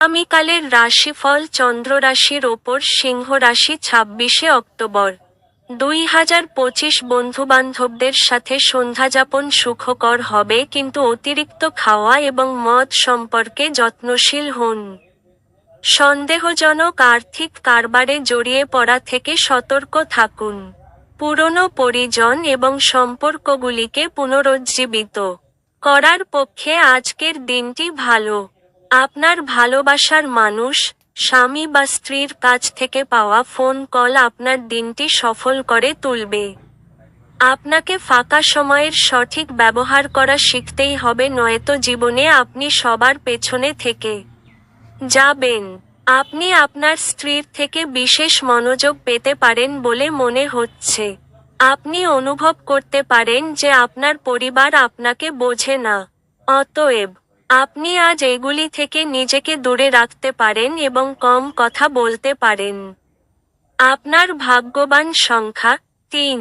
আগামীকালের রাশিফল চন্দ্র রাশির ওপর সিংহ রাশি ছাব্বিশে অক্টোবর। দুই হাজার পঁচিশ বন্ধুবান্ধবদের সাথে সন্ধ্যাযাপন সুখকর হবে কিন্তু অতিরিক্ত খাওয়া এবং মদ সম্পর্কে যত্নশীল হন। সন্দেহজনক আর্থিক কারবারে জড়িয়ে পড়া থেকে সতর্ক থাকুন। পুরনো পরিজন এবং সম্পর্কগুলিকে পুনরুজ্জীবিত করার পক্ষে আজকের দিনটি ভালো। আপনার ভালোবাসার মানুষ, স্বামী বা স্ত্রীর কাছ থেকে পাওয়া ফোন কল আপনার দিনটি সফল করে তুলবে। আপনাকে ফাঁকা সময়ের সঠিক ব্যবহার করা শিখতেই হবে, নয়তো জীবনে আপনি সবার পেছনে থেকে যাবেন। আপনি আপনার স্ত্রীর থেকে বিশেষ মনোযোগ পেতে পারেন বলে মনে হচ্ছে। আপনি অনুভব করতে পারেন যে আপনার পরিবার আপনাকে বোঝে না। অতএব আপনি আজ এগুলি থেকে নিজেকে দূরে রাখতে পারেন এবং কম কথা বলতে পারেন। আপনার ভাগ্যবান সংখ্যা তিন।